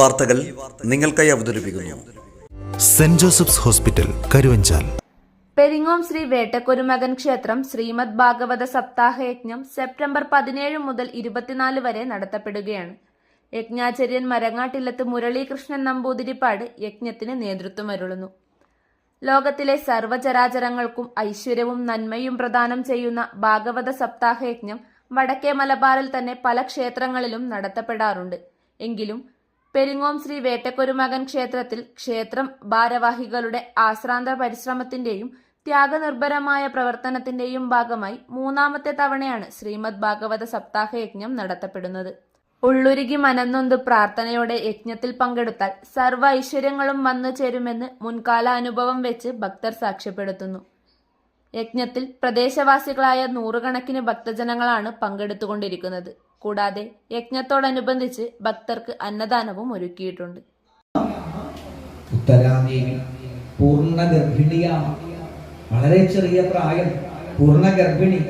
വാർത്തകൾ നിങ്ങൾക്കായി അവതരിപ്പിക്കുന്നു. Saint Joseph's hospital Karuvanchal. Peringome Shri Vettakkorumakan ക്ഷേത്രം ശ്രീമദ് ഭാഗവത സപ്താഹയജ്ഞം സെപ്റ്റംബർ പതിനേഴ് മുതൽ ഇരുപത്തിനാല് വരെ നടത്തപ്പെടുകയാണ്. യജ്ഞാചര്യൻ മരങ്ങാട്ടില്ലത്ത് മുരളീകൃഷ്ണൻ നമ്പൂതിരിപ്പാട് യജ്ഞത്തിന് നേതൃത്വം അരുളുന്നു ലോകത്തിലെ സർവചരാചരങ്ങൾക്കും ഐശ്വര്യവും നന്മയും പ്രദാനം ചെയ്യുന്ന ഭാഗവത സപ്താഹയജ്ഞം വടക്കേ മലബാറിൽ തന്നെ പല ക്ഷേത്രങ്ങളിലും നടത്തപ്പെടാറുണ്ട്. എങ്കിലും പെരിങ്ങോം ശ്രീ വേട്ടക്കൊരുമകൻ ക്ഷേത്രത്തിൽ ക്ഷേത്രം ഭാരവാഹികളുടെ ആശ്രാന്ത പരിശ്രമത്തിന്റെയും ത്യാഗനിർഭരമായ പ്രവർത്തനത്തിന്റെയും ഭാഗമായി മൂന്നാമത്തെ തവണയാണ് ശ്രീമദ് ഭാഗവത സപ്താഹ യജ്ഞം നടത്തപ്പെടുന്നത്. ഉള്ളുരുകി മനന്നൊന്ത് പ്രാർത്ഥനയോടെ യജ്ഞത്തിൽ പങ്കെടുത്താൽ സർവ ഐശ്വര്യങ്ങളും വന്നു ചേരുമെന്ന് മുൻകാല അനുഭവം വെച്ച് ഭക്തർ സാക്ഷ്യപ്പെടുത്തുന്നു. യജ്ഞത്തിൽ പ്രദേശവാസികളായ നൂറുകണക്കിന് ഭക്തജനങ്ങളാണ് പങ്കെടുത്തുകൊണ്ടിരിക്കുന്നത്. കൂടാതെ യജ്ഞത്തോടനുബന്ധിച്ച് ഭക്തർക്ക് അന്നദാനവും ഒരുക്കിയിട്ടുണ്ട്. പൂർണ വളരെ ചെറിയ പ്രായം പൂർണ ഗർഭിണി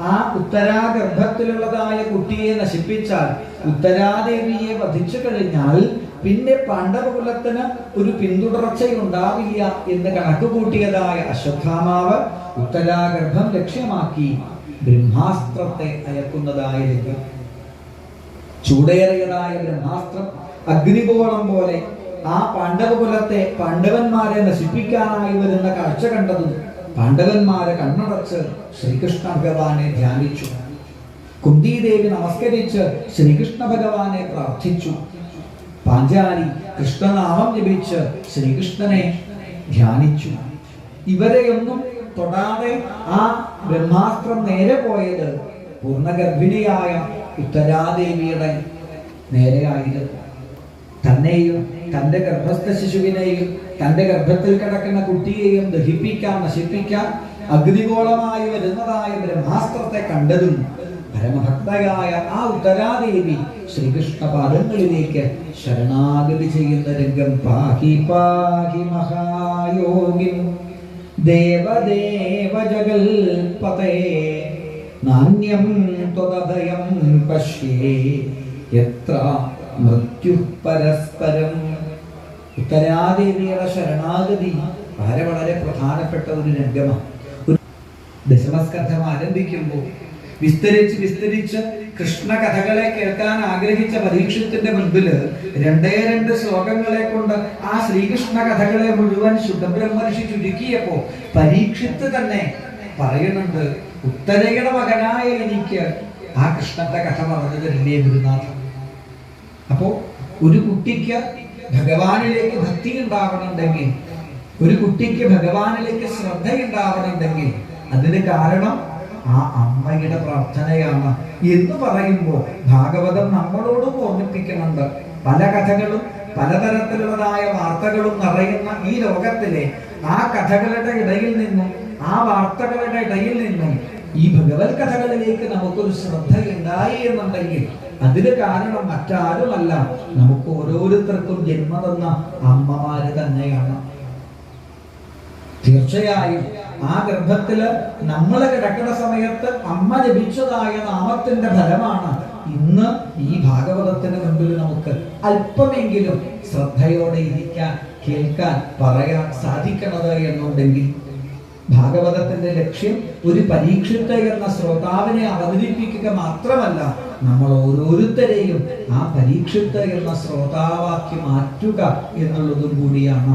ആ ഉത്തരാഗർഭത്തിലുള്ളതായ കുട്ടിയെ നശിപ്പിച്ചാൽ ഉത്തരാദേവിയെ വധിച്ചു കഴിഞ്ഞാൽ പിന്നെ പാണ്ഡവകുലത്തിന് ഒരു പിന്തുടർച്ചയുണ്ടാവില്ല എന്ന് കണക്കുകൂട്ടിയതായ അശ്വത്ഥാമാവ് ഉത്തരാഗർഭം ലക്ഷ്യമാക്കി ബ്രഹ്മാസ്ത്രത്തെ അയക്കുന്നതായ ചൂടേറിയതായ ബ്രഹ്മാസ്ത്രം അഗ്നിഗോളം പോലെ ആ പാണ്ഡവകുലത്തെ പാണ്ഡവന്മാരെ നശിപ്പിക്കാനായി വരുന്ന കാഴ്ച കണ്ടതും പാണ്ഡവന്മാരെ കണ്ണടച്ച് ശ്രീകൃഷ്ണ ഭഗവാനെ ധ്യാനിച്ചു. കുന്തിദേവി നമസ്കരിച്ച് ശ്രീകൃഷ്ണ ഭഗവാനെ പ്രാർത്ഥിച്ചു. പാഞ്ചാലി കൃഷ്ണനാമം ജപിച്ച് ശ്രീകൃഷ്ണനെ ധ്യാനിച്ചു. ഇവരെയൊന്നും തൊടാതെ ആ ബ്രഹ്മാസ്ത്രം നേരെ പോയത് പൂർണഗർഭിണിയായ ഉത്തരാദേവിയുടെ നേരെയായിരുന്നു. തന്നെയും തന്റെ ഗർഭസ്ഥ ശിശുവിനെയും തന്റെ ഗർഭത്തിൽ കിടക്കുന്ന കുട്ടിയെയും ദഹിപ്പിക്കാൻ നശിപ്പിക്കാൻ അഗ്നിഗോളമായി വരുന്നതായ ബ്രഹ്മാസ്ത്രത്തെ കണ്ടതും പരമഭക്തയായ ആ ഉത്തരാദേവി ശ്രീകൃഷ്ണ പാദങ്ങളിലേക്ക് ശരണാഗതി ചെയ്യുന്ന രംഗം പാഹി പാഹി മഹായോഗി. ദേവദേവ ജഗൽപതേ നാണ്യം ത്വദഭയം പശ്യേ. എത്ര മൃത്യു പരസ്പരം. ഉത്തരാദേവിയുടെ ശരണാഗതി വളരെ വളരെ പ്രധാനപ്പെട്ട ഒരു രംഗമാണ്. ദശമസ്കന്ധം ആരംഭിക്കുമ്പോൾ വിസ്തരിച്ച് വിസ്തരിച്ച് കൃഷ്ണ കഥകളെ കേൾക്കാൻ ആഗ്രഹിച്ച പരീക്ഷത്തിന്റെ മുൻപിൽ രണ്ടേ രണ്ട് ശ്ലോകങ്ങളെ കൊണ്ട് ആ ശ്രീകൃഷ്ണ കഥകളെ മുഴുവൻ ശുദ്ധബ്രഹ്മർഷി ചുരുക്കിയപ്പോ പരീക്ഷിത്ത് തന്നെ പറയുന്നുണ്ട് ഉത്തരയുടെ മകനായ എനിക്ക് ആ കൃഷ്ണന്റെ കഥ പറഞ്ഞു തരില്ലേ ഗുരുനാഥൻ? അപ്പോ ഒരു കുട്ടിക്ക് ഭഗവാനിലേക്ക് ഭക്തി ഉണ്ടാവണമെങ്കിൽ ഒരു കുട്ടിക്ക് ഭഗവാനിലേക്ക് ശ്രദ്ധ ശ്രദ്ധയുണ്ടാവണമെങ്കിൽ അതിന് കാരണം ആ അമ്മയുടെ പ്രാർത്ഥനയാണ്. എന്ന് പറയുമ്പോൾ ഭാഗവതം നമ്മളോടും ഓർമ്മിപ്പിക്കുന്നുണ്ട്. പല കഥകളും പലതരത്തിലുള്ളതായ വാർത്തകളും നിറയുന്ന ഈ ലോകത്തിലെ ആ കഥകളുടെ ഇടയിൽ നിന്നും ആ വാർത്തകളുടെ ഇടയിൽ നിന്ന് ഈ ഭഗവത് കഥകളിലേക്ക് നമുക്കൊരു ശ്രദ്ധയുണ്ടായി എന്നുണ്ടെങ്കിൽ അതിന് കാരണം മറ്റാരുമല്ല. നമുക്ക് ഓരോരുത്തർക്കും ജന്മ തന്ന അമ്മമാര് തന്നെയാണ്. തീർച്ചയായും ആ ഗർഭത്തിൽ നമ്മൾ കിടക്കുന്ന സമയത്ത് അമ്മ ജപിച്ചതായ നാമത്തിന്റെ ഫലമാണ് ഇന്ന് ഈ ഭാഗവതത്തിന് മുമ്പിൽ നമുക്ക് അല്പമെങ്കിലും ശ്രദ്ധയോടെ ഇരിക്കാൻ കേൾക്കാൻ പറയാൻ സാധിക്കണത് എന്നുണ്ടെങ്കിൽ ഭാഗവതത്തിന്റെ ലക്ഷ്യം ഒരു പരീക്ഷത്തെ എന്ന ശ്രോതാവിനെ അവതരിപ്പിക്കുക മാത്രമല്ല നമ്മൾ ഓരോരുത്തരെയും ആ പരീക്ഷത്തെ എന്ന ശ്രോതാവാക്കി മാറ്റുക എന്നുള്ളതും കൂടിയാണ്.